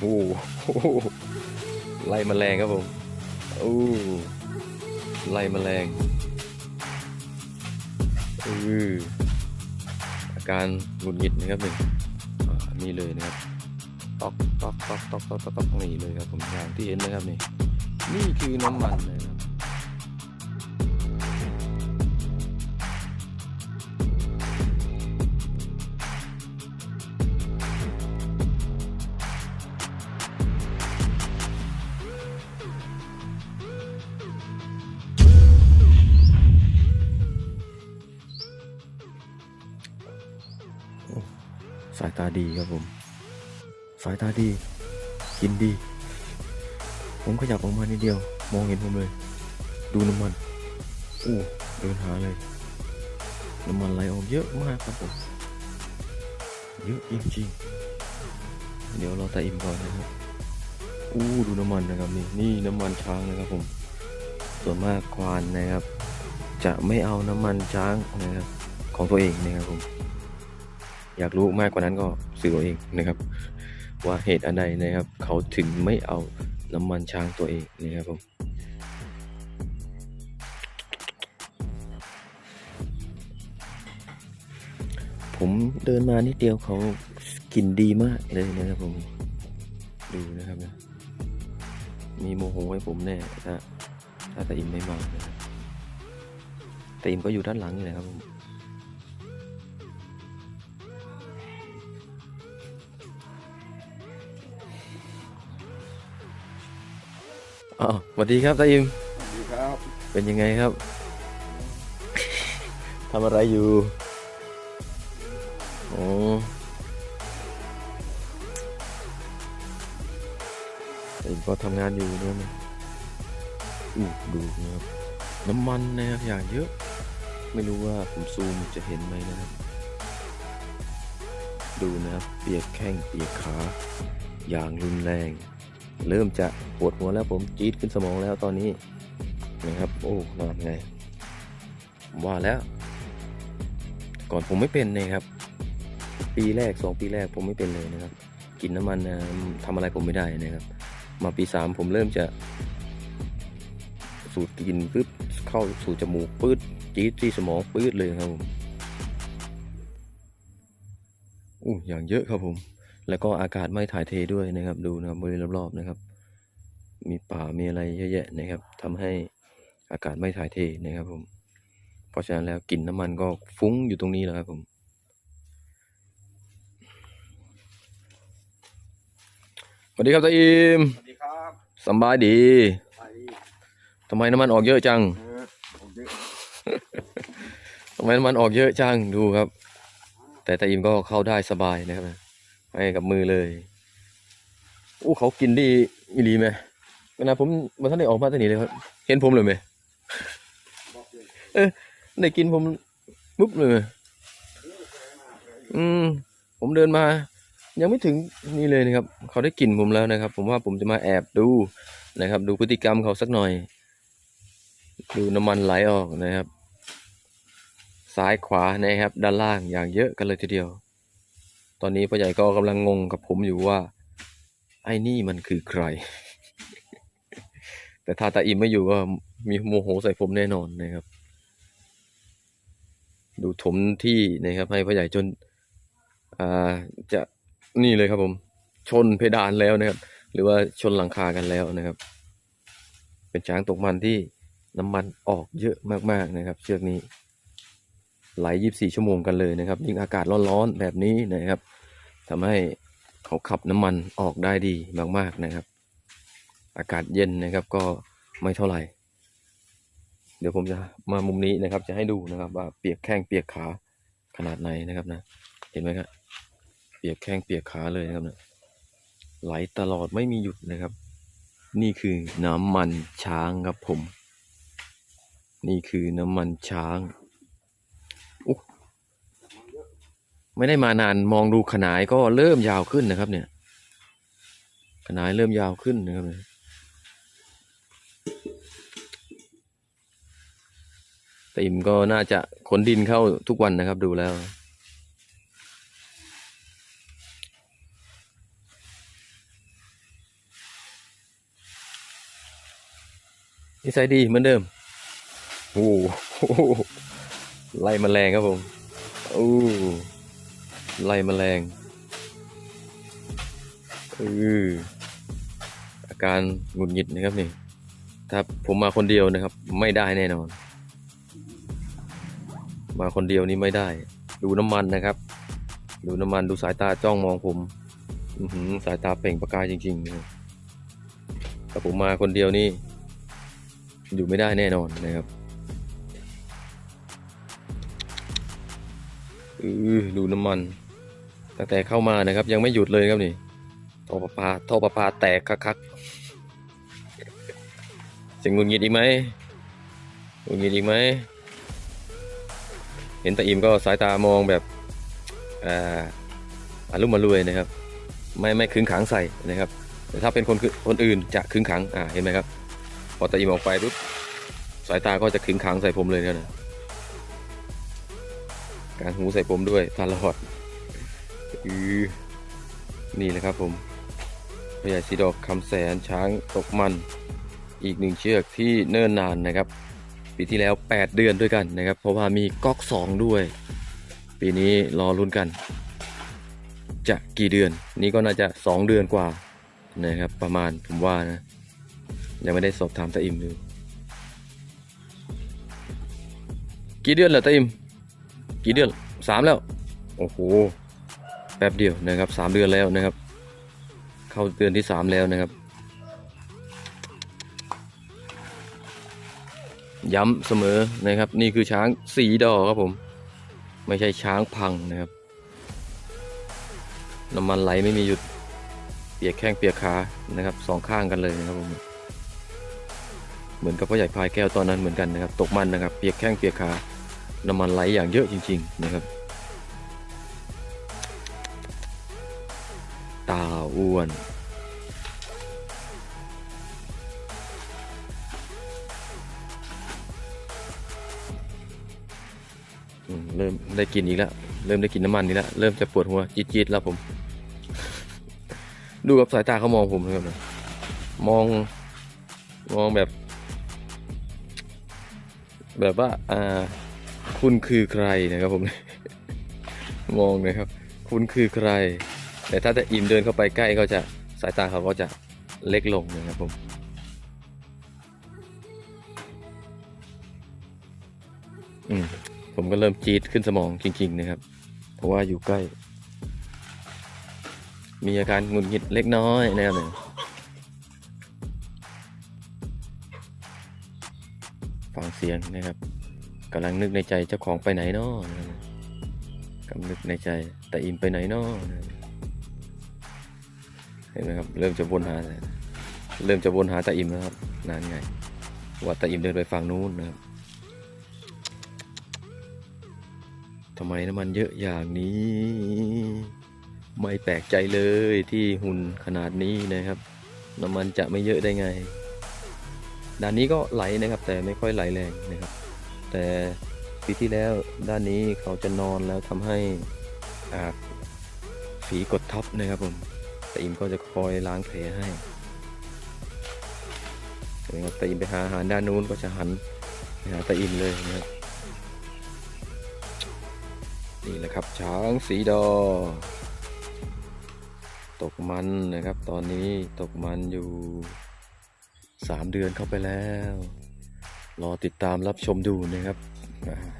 โอ้ไล่มแมลงครับผมโอ้ไล่มแมลงอืออาการหงุดหงิดนะครับหนึ่งนี่เลยนะครับตอกตอกตอกตอกตอกตอกนี่เลยครับผมอย่างที่เห็นนะครับนี่นี่คือน้ำมันเลย ดีครับผม สายตาดี กินดี ผมขยับออกมานิดเดียว มองเห็นผมเลย ดูน้ำมันโอ้เดินหาเลยน้ำมันไหลออกเยอะมากครับผม เยอะจริงๆเดี๋ยวรอตาอิ่มก่อนนะครับอู้ดูน้ำมันนะครับนี่นี่น้ำมันช้างนะครับผม ส่วนมากควานนะครับ จะไม่เอาน้ำมันช้างนะครับของตัวเองนะครับผม อยากรู้มากกว่านั้นก็สื่อเอาเองนะครับ ว่าเหตุอันใดนะครับ เขาถึงไม่เอาน้ำมันช้างตัวเองนะครับผมผมเดินมานิดเดียวเขากินดีมากเลยนะครับผมดูนะครับนะมีโมโหให้ผมแน่ถ้าถ้าตาอิมไม่มานะครับตาอิมก็อยู่ด้านหลังนี่แหละครับผม อ๋อสวัสดีครับตาอิมสวัสดีครับเป็นยังไงครับ ทำอะไรอยู่โอ้ตาอิมก็ทำงานอยู่เนี่ยนะอู้ดูนะครับน้ำมันนะครับอย่างเยอะ ไม่รู้ว่าผมซูมจะเห็นไหมนะครับ ดูนะครับเปียกแข้งเปียกขาอย่างรุนแรง เริ่มจะปวดหัวแล้วผมจี๊ดขึ้นสมองแล้วตอนนี้นะครับ โอ้นอนไงว่าแล้ว ก่อนผมไม่เป็นนะครับ ปีแรกสองปีแรกผมไม่เป็นเลยนะครับ กินน้ำมันนะทำอะไรผมไม่ได้นะครับ มาปีสามผมเริ่มจะ สูดกินปึ๊บเข้าสู่จมูกปื๊ดจี๊ดที่สมองปื๊ดเลยครับผมอู้อย่างเยอะครับผม แล้วก็อากาศไม่ถ่ายเทด้วยนะครับ ดูนะครับบริเวณรอบๆนะครับ มีป่ามีอะไรเยอะแยะนะครับทำให้อากาศไม่ถ่ายเทนะครับ ผม เพราะฉะนั้นแล้วกลิ่นน้ำมันก็ฟุ้งอยู่ตรงนี้แหละครับผมสวัสดีครับตาอิมสวัสดีครับสำบายดีไปทำไมน้ำมันออกเยอะจังเออผมเยอะทำไมน้ำมันออกเยอะจังดูครับ แต่ตาอิมก็เข้าได้สบายนะครับ ให้กับมือเลยอู้เขากินดีมีรีไหมเวลาผมมาท่านได้ออกมาท่านนี้เลยครับ เห็นผมเลยไหมเลยเออได้กินผมปุ๊บเลยไหมอืมผมเดินมา ยังไม่ถึงนี่เลยนะครับ เขาได้กลิ่นผมแล้วนะครับ ผมว่าผมจะมาแอบดูนะครับ ดูพฤติกรรมเขาสักหน่อย ดูน้ำมันไหลออกนะครับ ซ้ายขวานะครับ ด้านล่างอย่างเยอะกันเลยทีเดียว ตอนนี้พ่อใหญ่ก็กำลังงงกับผมอยู่ว่า ไอ้นี่มันคือใคร แต่ถ้าตาอิมไม่อยู่ก็มีโมโหใส่ผมแน่นอนนะครับ ดูถมที่นะครับ ให้พ่อใหญ่จนอ่าจะนี่เลยครับผม ชนเพดานแล้วนะครับ หรือว่าชนหลังคากันแล้วนะครับ เป็นช้างตกมันที่น้ำมันออกเยอะมากๆนะครับ เชือกนี้ ไหล 24 ชั่วโมงกันเลยนะครับ ยิ่งอากาศร้อนๆแบบนี้นะครับทำให้เขาขับน้ำมันออกได้ดีมากๆนะครับ อากาศเย็นนะครับก็ไม่เท่าไหร่ เดี๋ยวผมจะมามุมนี้นะครับ จะให้ดูนะครับ ว่าเปียกแข้งเปียกขาขนาดไหนนะครับนะ เห็นไหมครับเปียกแข้งเปียกขาเลยนะครับนะไหลตลอดไม่มีหยุดนะครับ นี่คือน้ำมันช้างครับผม นี่คือน้ำมันช้าง ไม่ได้มานานมองดูขนายก็เริ่มยาวขึ้นนะครับ เนี่ย ขนายเริ่มยาวขึ้นนะครับเนี่ยต็มก็น่าจะขนดินเข้าทุกวันนะครับ ดูแล้ว นิสัยดีเหมือนเดิมโอ้โหไล่มแมลงครับผม โอ้ ไล่แมลงอออาการหงุดหงิดนะครับนี่ ถ้าผมมาคนเดียวนะครับ ไม่ได้แน่นอน มาคนเดียวนี่ไม่ได้ ดูน้ำมันนะครับ ดูน้ำมันดูสายตาจ้องมองผมสายตาเปล่งประกายจริงๆนะถ้าผมมาคนเดียวนี่ อยู่ไม่ได้แน่นอนนะครับอือดูน้ำมัน ตั้งแต่เข้ามานะครับ ยังไม่หยุดเลยครับนี่ท่อประปาท่อประปาแตกคักๆจะงุนงิดอีกไหมงุนงิดอีกไหมเห็นตาอิมก็สายตามองแบบอ่าอารุ่มมารวยนะครับ ไม่ไม่ขึงขังใส่นะครับแต่ถ้าเป็นคนคือคนอื่นจะขึงขังอ่าเห็นไหมครับ พอตาอิมออกไปปุ๊บสายตาก็จะขึงขังใส่ผมเลยนะการหูใส่ผมด้วยตลอด อือนี่แหละครับผมพญาสีดอกคำแสนช้างตกมัน อีกหนึ่งเชือกที่เนิ่นนานนะครับ ปีที่แล้ว 8 เดือนด้วยกันนะครับ เพราะว่ามีก๊อก 2 ด้วย ปีนี้รอลุ้นกัน จะกี่เดือน นี่ก็น่าจะ 2 เดือนกว่านะครับ ประมาณผมว่านะ ยังไม่ได้สอบถามตาอิมดูกี่เดือนแล้วตาอิม กี่เดือนสามแล้ว โอ้โห แป๊บเดียวนะครับสามเดือนแล้วนะครับ เข้าเดือนที่สามแล้วนะครับย้ำเสมอนะครับ นี่คือช้างสีดอครับผม ไม่ใช่ช้างพังนะครับน้ำมันไหลไม่มีหยุดเปียกแข้งเปียกขานะครับสองข้างกันเลยนะครับผมเหมือนกับพ่อใหญ่พายแก้วตอนนั้นเหมือนกันนะครับ ตกมันนะครับ เปียกแข้งเปียกขาน้ำมันไหลอย่างเยอะจริง ๆ นะครับ อ้วนเริ่มได้กลินอีกแล้ว เริ่มได้กลินน้ำมันนี่แล้ว เริ่มจะปวดหัวจี๊ดๆแล้วผม ดูกับสายตาเขามองผมนะครับมองมองแบบ แบบว่า อ่า คุณคือใครนะครับผม มองนะครับ คุณคือใคร แต่ถ้าจะอิ่มเดินเข้าไปใกล้เขาจะสายตาเขาก็จะเล็กลงนะครับผมอืมผมก็เริ่มจี๊ดขึ้นสมองจริง ๆ นะครับ เพราะว่าอยู่ใกล้ มีอาการหงุดหงิดเล็กน้อยนะครับเนี่ยฟังเสียงนะครับกำลังนึกในใจเจ้าของไปไหนเนาะกำลังนึกในใจแต่อิมไปไหนเนาะ เห็นไหมครับ เริ่มจะวนหา เริ่มจะวนหาตาอิมแล้วครับนานไง ว่าตาอิมเดินไปฝั่งนู้นนะครับทำไมน้ำมันเยอะอย่างนี้ ไม่แปลกใจเลยที่หุ่นขนาดนี้นะครับ น้ำมันจะไม่เยอะได้ไง ด้านนี้ก็ไหลนะครับ แต่ไม่ค่อยไหลแรงนะครับ แต่ปีที่แล้วด้านนี้เขาจะนอนแล้วทำให้อาฝีกดทับนะครับผม ต่อิมก็จะคอยล้างแผลให้นะครับต่อิมไปหาอาหารด้านนู้นก็จะหันไปหาตาอิมเลยนะครับนี่แหละครับช้างสีดอ ตกมันนะครับ ตอนนี้ตกมันอยู่สามเดือนเข้าไปแล้ว รอติดตามรับชมดูนะครับ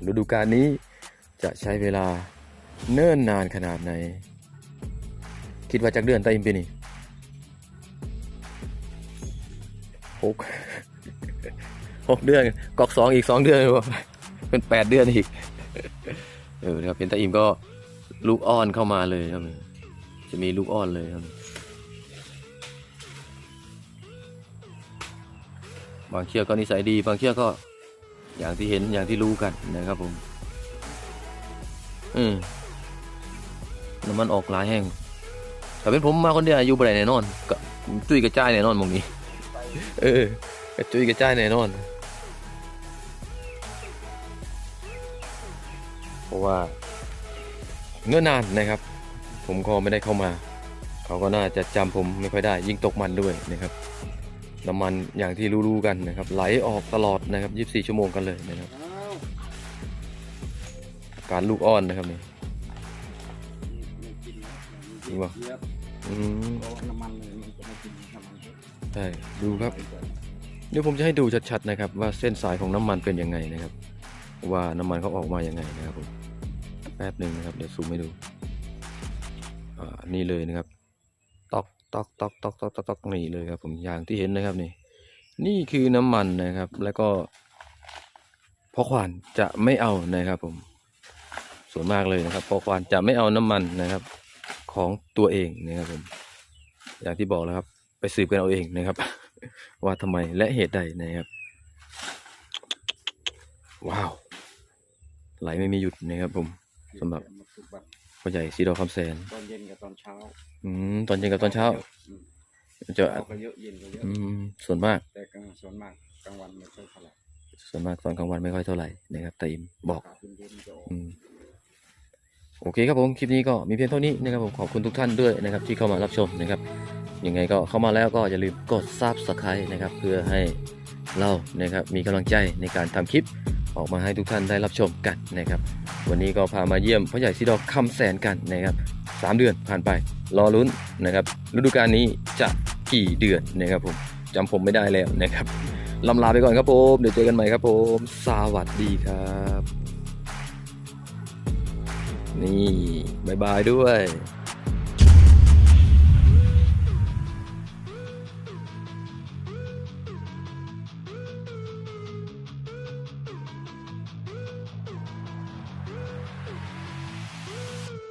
ฤดูกาลนี้จะใช้เวลาเนิ่นนานขนาดไหน คิดว่าจากเดือนตาอิมปีนี่หกหกเดือนกอกสองอีกสองเดือนวะเป็นแปดเดือนอีก เออครับเป็นตาอิมก็ลูกอ้อนเข้ามาเลยครับจะมีลูกอ้อนเลยครับบางเชือกก็นิสัยดี บางเชือกก็อย่างที่เห็นอย่างที่รู้กันนะครับผม อืมน้ำมันออกหลายแห้ง แต่เป็นผมมาคนเดียวอยู่บ่ได้แน่นอนก็จุ้ยกระจายแน่นอนมองนี้ เออกระจุยกระจายแน่นอน เพราะว่าเงื่อนนานนะครับ ผมก็ไม่ได้เข้ามา เขาก็น่าจะจำผมไม่ค่อยได้ ยิ่งตกมันด้วยนะครับน้ำมันอย่างที่รู้ๆกันนะครับ ไหลออกตลอดนะครับ 24 ชั่วโมงกันเลยนะครับ การลูกอ้อนนะครับนี่ ริงปะอืมเพราะว่าน้ำมันเลยมันจะไม่กินน้ำมันใช่ดูครับ เดี๋ยวผมจะให้ดูชัดๆนะครับ ว่าเส้นสายของน้ำมันเป็นยังไงนะครับ ว่าน้ำมันเขาออกมายังไงนะครับผมแป๊บหนึ่งนะครับ เดี๋ยวซูมให้ดูอ่านี่เลยนะครับตอกตอกตอกตอกตอกตอกตอกนี่เลยครับ ผมอย่างที่เห็นนะครับนี่นี่คือน้ำมันนะครับ แล้วก็พอควานจะไม่เอานะครับ ผม ส่วนมากเลยนะครับพอควานจะไม่เอาน้ำมันนะครับ ของตัวเองนะครับผม อย่างที่บอกแล้วครับ ไปสืบกันเอาเองนะครับ ว่าทำไมและเหตุใดนะครับ ว้าว ไหลไม่มีหยุดนะครับผมสำหรับมาสุกบัตรพ่อใหญ่สีดอกคำแสนตอนเย็นกับตอนเช้า อืมตอนเย็นกับตอนเช้าอืมจะเช้าก็เยอะเย็นก็เยอะอืมส่วนมากแต่กลางส่วนมากกลางวันไม่ค่อยเท่าไหร่ส่วนมากตอนกลางวันไม่ค่อยเท่าไหร่นะครับแต่อิมบอกอากาศเย็นๆจะออกอืม โอเคครับผมคลิปนี้ก็มีเพียงเท่านี้นะครับผมขอบคุณทุกท่านด้วยนะครับที่เข้ามารับชมนะครับยังไงก็เข้ามาแล้วก็อย่าลืมกด subscribe นะครับเพื่อให้เรานะครับมีกำลังใจในการทำคลิปออกมาให้ทุกท่านได้รับชมกันนะครับ วันนี้ก็พามาเยี่ยมพ่อใหญ่สีดอกคำแสนกันนะครับสามเดือนผ่านไปรอลุ้นนะครับฤดูกาลนี้จะกี่เดือนนะครับผมจำผมไม่ได้แล้วนะครับลำลาไปก่อนครับผม เดี๋ยวเจอกันใหม่ครับผม สวัสดีครับ นี่บายบายด้วย